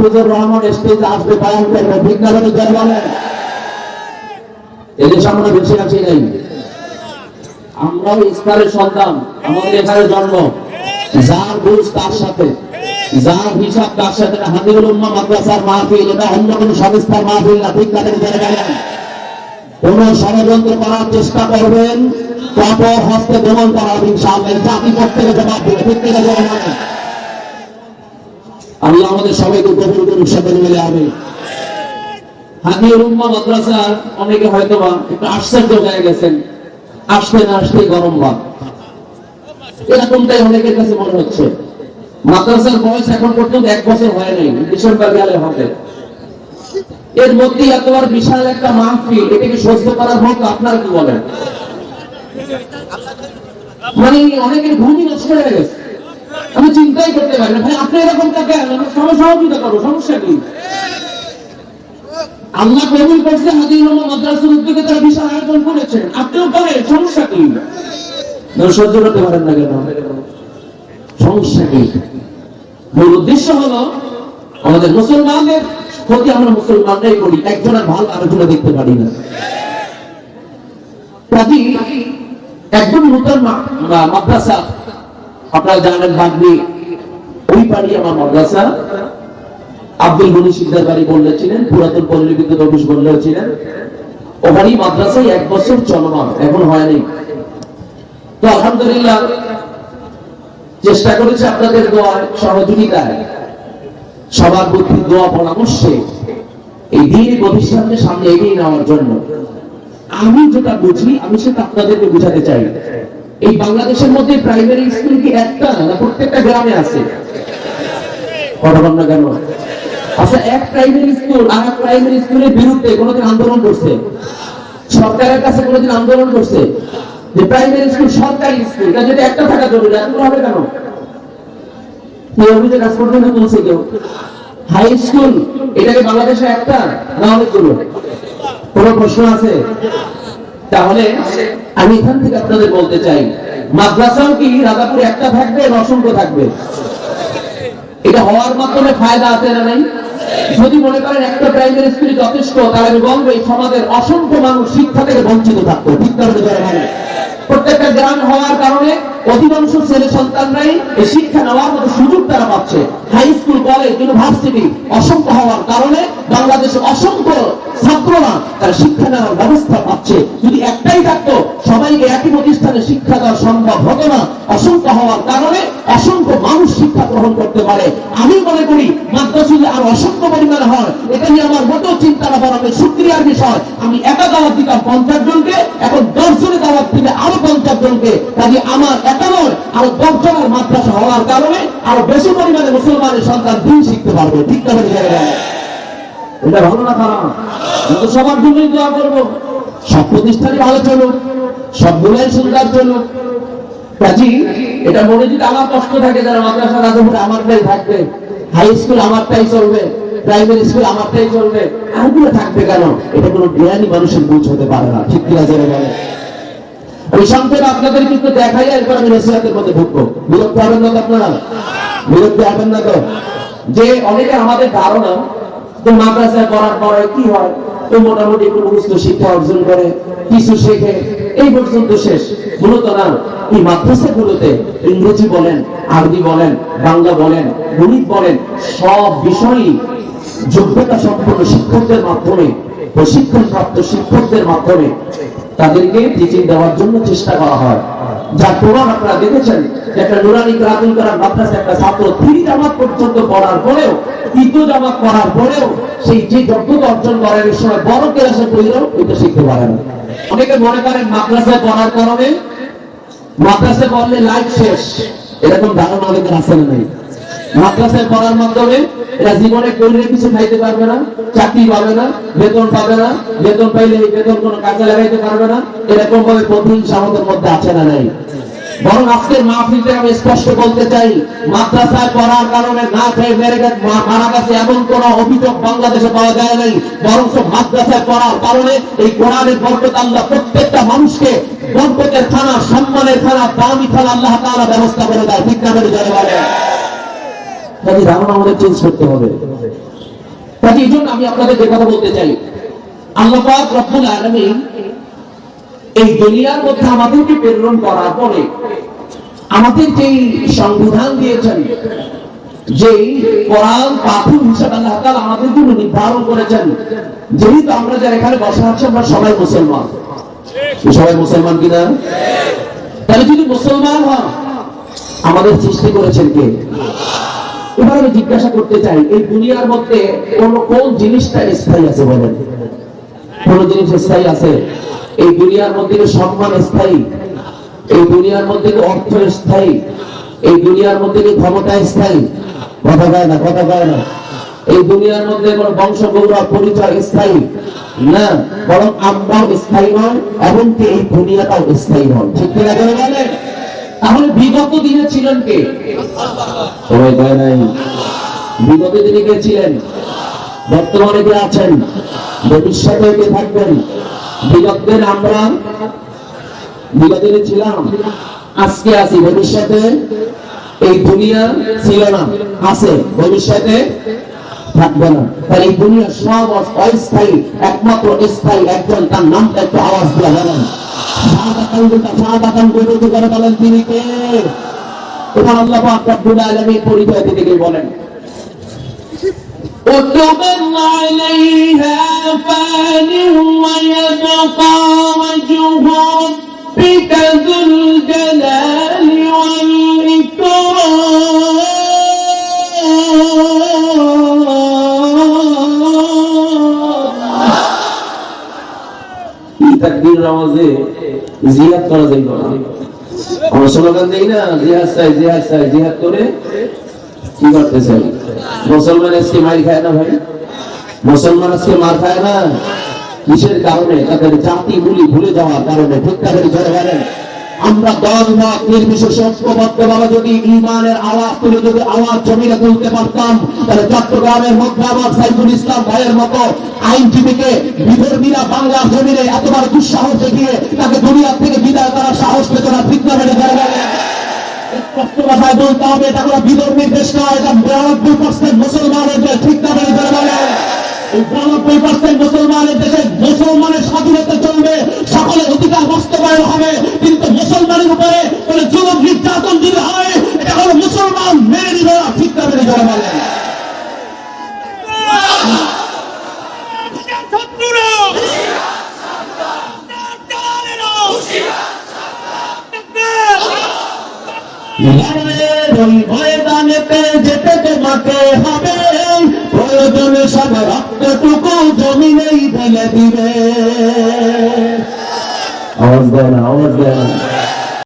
হাফিজুর রহমান স্টেজে আসবে বায়ান করবে বিজ্ঞাপনের বলেন। এদের সামনে বেশি আছে নেই। আমরাও ইসলামের সন্তান, আমাদের এখানে জন্ম। যার বুঝ তার সাথে। যার হিসাব তার সাথে হাদিরুল উম্মা মাদ্রাসার মাহফিল, এটা অন্য কোনো সংস্থার মাহফিল না জেনে গেলেন কোন ষড়যন্ত্র করার চেষ্টা করবেন তত হস্তে দমন করা হবে ইনশাআল্লাহ জাতি প্রত্যেকে জবাব দেবে থেকে জবাব আল্লাহ আমাদের সবাইকে কবুল করুক সাথে মিলে হাদিউল উম্মা মাদ্রাসার অনেকে হয়তো বা একটু আশ্চর্য হয়ে গেছেন। আসতে না আসতে গরম ভাব। এরকমটাই অনেকের কাছে মনে হচ্ছে। মাদ্রাসার বয়স এখন পর্যন্ত এক বছর হয় নাই ডিসেম্বর গেলে হবে। এর মধ্যে এতবার বিশাল একটা মাহফিল, এটাকে সহ্য করার মতো আপনারা কি বলেন? মানে অনেকের ভূমি নষ্ট হয়ে গেছে। আমি চিন্তাই করতে পারি না। ভাই, আপনি এরকমটা কেন সহযোগিতা করব, সমস্যা কি? আল্লাহ কবুল করছে হাদির মাদ্রাসার উদ্যোগে তারা বিশাল আয়োজন করেছেন আপনিও করেন, সমস্যা কি? সহ্য করতে পারেন না কেন? সমস্যা কি? মূল উদ্দেশ্য হলো, আমাদের মুসলমানদের ক্ষতি আমরা মুসলমানরাই করি, একজনের ভালো আরেকজনে দেখতে পারি না। কাজী একদম নতুন মা- মা- মাদ্রাসা আপনারা জানেন বাগনি ওই বাড়ি আমার মাদ্রাসা। আব্দুল গনি সিকদার বাড়ি বললেছিলেন পুরাতন পল্লী বিদ্যুৎ অফিস বললেছিলেন ওখানেই মাদ্রাসায় এক বছর চলমান, এখন হয়নি। তো আলহামদুলিল্লাহ, চেষ্টা করেছে আপনাদের দোয়ায় সহযোগিতায়। সবার বুদ্ধি, দোয়া, পরামর্শে এই দিন প্রতিষ্ঠানকে সামনে এগিয়ে নেওয়ার জন্য। আমি যেটা বুঝি, আমি সেটা আপনাদেরকে বুঝাতে চাই। এই বাংলাদেশের মধ্যে প্রাইমারি স্কুল কি একটা না প্রত্যেকটা গ্রামে আছে? কেন? আচ্ছা এক প্রাইমারি স্কুল আর এক প্রাইমারি স্কুলের বিরুদ্ধে কোনোদিন আন্দোলন করছে? সরকারের কাছে কোনোদিন আন্দোলন করছে? যে প্রাইমারি স্কুল সরকারি স্কুল এটা যদি একটা থাকা জরুরি এতগুলো হবে কেন? কি অভিযোগ কাজ করবে না তুলছে কেউ? হাই স্কুল এটাকে বাংলাদেশে একটা? না অনেকগুলো। কোন প্রশ্ন আছে? তাহলে আমি এখান থেকে আপনাদের বলতে চাই, মাদ্রাসাও কি রাজাপুর একটা থাকবে অসংখ্য থাকবে? এটা হওয়ার মাধ্যমে ফায়দা আছে না নাই? যদি মনে করেন একটা প্রাইমারি স্কুলে যথেষ্ট, তাহলে আমি বলব, এই সমাজের অসংখ্য মানুষ শিক্ষা থেকে বঞ্চিত থাকতো প্রত্যেকটা গ্রাম হওয়ার কারণে অধিকাংশ ছেলে সন্তানরাই এই শিক্ষা নেওয়ার মতো সুযোগ তারা পাচ্ছে। হাই স্কুল, কলেজ, ইউনিভার্সিটি অসংখ্য হওয়ার কারণে বাংলাদেশে অসংখ্য ছাত্ররা তারা শিক্ষা নেওয়ার ব্যবস্থা পাচ্ছে। দেওয়া সম্ভব হতো না অসংখ্য হওয়ার কারণে অসংখ্য মানুষ শিক্ষা গ্রহণ করতে পারে। আমি মনে করি, মাদ্রাসা যদি আরও অসংখ্য পরিমাণে হয়। এটা নিয়ে আমার মোটেও চিন্তা না করার সুক্রিয়ার বিষয়, আমি একা দাওয়াত দিতাম পঞ্চাশ জনকে, এখন দশ জনে দাওয়াত দিলে আরও পঞ্চাশ জনকে। কাজে আমার একা নয়, আরও দশ জনের মাদ্রাসা হওয়ার কারণে আরও বেশি পরিমাণে মুসলমানের সন্তান দিন শিখতে পারবে। ঠিক না এটা ভালো না খারাপ সবার জন্যই দোয়া করব। সব প্রতিষ্ঠানই ভালো চলুক। সুন্দর চলুক কাজী, এটা মনে যদি আমার কষ্ট থাকে, যারা মাদ্রাসা আমারটাই থাকবে হাই স্কুল আমারটাই চলবে প্রাইমারি স্কুল আমারটাই চলবে, আরগুলো থাকবে কেন? এটা কোনো মানুষের বুঝ হতে পারে না। ঠিক কিনা জেনে আপনাদের কিন্তু দেখাই, এরপর আমি মধ্যে ঢুকবো। বিরক্ত হবেন না তো আপনারা? বিরক্ত হবেন না তো? যে অনেকে আমাদের ধারণা, যে মাদ্রাসায় পড়ার পরে কি হয়? তো মোটামুটি একটু মুখস্থ শিক্ষা অর্জন করে, কিছু শেখে এই পর্যন্ত শেষ। মূলত না এই মাদ্রাসাগুলোতে ইংরেজি বলেন, আরবি বলেন, বাংলা বলেন, গণিত বলেন, সব বিষয়ই যোগ্যতা সম্পন্ন শিক্ষকদের মাধ্যমে প্রশিক্ষণ প্রাপ্ত শিক্ষকদের মাধ্যমে তাদেরকে টিচিং দেওয়ার জন্য চেষ্টা করা হয়। যার প্রমাণ আপনারা দেখেছেন একটা নুরানি গ্রামীণ করার মাদ্রাসা একটা ছাত্র থ্রি জামাত পর্যন্ত পড়ার পরেও, তৃতীয় জামাত পড়ার পরেও সেই যে যোগ্যতা অর্জন করার সময় বড় ক্লাসে পড়লেও এটা শিখতে পারে না অনেকে মনে করেন মাদ্রাসায় পড়ার কারণে মাদ্রাসায় পড়লে লাইফ শেষ। এরকম ধারণা অনেকের আসলে নেই। মাদ্রাসায় পড়ার মাধ্যমে এরা জীবনে করলে কিছু খাইতে পারবে না, চাকরি পাবে না, বেতন পাবে না, বেতন পাইলে বেতন কোনো কাজে লাগাইতে পারবে না। এরকম ভাবে প্রতিহিংসা আমাদের মধ্যে আছে না নাই? বরং আজকের মাহফিলতে আমি স্পষ্ট বলতে চাই, মাদ্রাসায় পড়ার কারণে না খেয়ে মেরে মারা গেছে এমন কোন অভিযোগ বাংলাদেশে পাওয়া যায় নাই। বরং মাদ্রাসায় পড়ার কারণে এই কোরআনের বরকত আল্লাহ প্রত্যেকটা মানুষকে বরকতের খানা, সম্মানের খানা, দামি খানা আল্লাহ তাআলা ব্যবস্থা করে দেয়। ঠিক না বলে জানে বলে? কাজে ধারণা আমাদের চেঞ্জ করতে হবে। কাজে এই জন্য আমি আপনাদের যে কথা বলতে চাই। আল্লাহ রব্বুল আলামিন এই দুনিয়ার মধ্যে আমাদেরকে প্রেরণ করার পরে আমাদের যেই সংবিধান দিয়েছেন, যেই কোরআন পাথর হিসাবে আল্লাহ তাআলা আমাদের জন্য নির্ধারণ করেছেন, যেহেতু আমরা যারা এখানে বসা আছি, আমরা সবাই মুসলমান। সবাই মুসলমান কিনা? তাহলে যদি মুসলমান হন, আমাদের সৃষ্টি করেছেন কে? এবার আমি জিজ্ঞাসা করতে চাই, এই দুনিয়ার মধ্যে কোন কোন জিনিসটা স্থায়ী আছে বলেন? কোন জিনিস স্থায়ী আছে? এই দুনিয়ার মধ্যে সম্মান স্থায়ী। এই দুনিয়ার মধ্যে অর্থ স্থায়ী। এই দুনিয়ার মধ্যে ক্ষমতা স্থায়ী। কথা কয় না, কথা কয় না। এই দুনিয়ার মধ্যে কোন বংশ গৌরব পরিচয় স্থায়ী না, বরং আমরাও স্থায়ী নয়, এমনকি এই দুনিয়াটাও স্থায়ী নয়। ঠিক কিনা বলেন? তাহলে বিগত দিনে ছিলেন কে? সবাই কয় নাই। বিগত দিনে কে ছিলেন? বর্তমানে কে আছেন? ভবিষ্যতে কে থাকবেন? বিগত আমরা বিগত দিনে ছিলাম আজকে আছি ভবিষ্যতে এই দুনিয়া ছিল না আছে ভবিষ্যতে থাকবে না তাই এই দুনিয়া সব অস্থায়ী একমাত্র স্থায়ী একজন তার নামটা একটু আওয়াজ দিয়ে বলেন তিনি কে এবার আল্লাহ পরিচয় দিতে গিয়ে বলেন كتب عليها فان ويبقى وجه ربك ذو الجلال والإكرام এই তাকবীর আওয়াজে জিহাদ করা যাইব না আমরা স্লোগান দেই না জিহাদ চাই জিহাদ চাই জিহাদ করে কি করতে চাই মুসলমান আজকে মার খায় না ভাই? মুসলমান আজকে মার খায় না? কিসের কারণে? তাদের জাতি গুলি ভুলে যাওয়ার কারণে। তাদের জোরে বলেন, আমরা দল মত নির্বিশেষে যদি ইমানের আওয়াজ তুলে, যদি আওয়াজ জমিনে তুলতে পারতাম, তাহলে চট্টগ্রামের মধ্যে আমার সাইফুল ইসলাম ভাইয়ের মতো আইনজীবীকে বিধর্মীরা বাংলার জমিনে এতবার দুঃসাহস দেখিয়ে তাকে দুনিয়া থেকে বিদায় করার সাহস পেত না ঠিক না ভাষায় বলতে হবে, এটা কোনো বিধর্মীর দেশ নয় এটা বিরানব্বই পার্সেন্ট মুসলমানের দেশ, ঠিক না বিরানব্বই পার্সেন্ট মুসলমানের দেশে মুসলমানের স্বাধীনতা চলবে, সকলের অধিকার বাস্তবায়ন হবে, কিন্তু মুসলমানের উপরে কোনো যুবক নির্যাতন যদি হয় এটা হলো মুসলমান মেনে নিবে ঠিক না মেনে ওই ময়দানেতে যেতে হবে। প্রয়োজনে সব রক্তটুকু জমিনেই ঢেলে দিবে। আওয়াজ দেয় না আওয়াজ দেয় না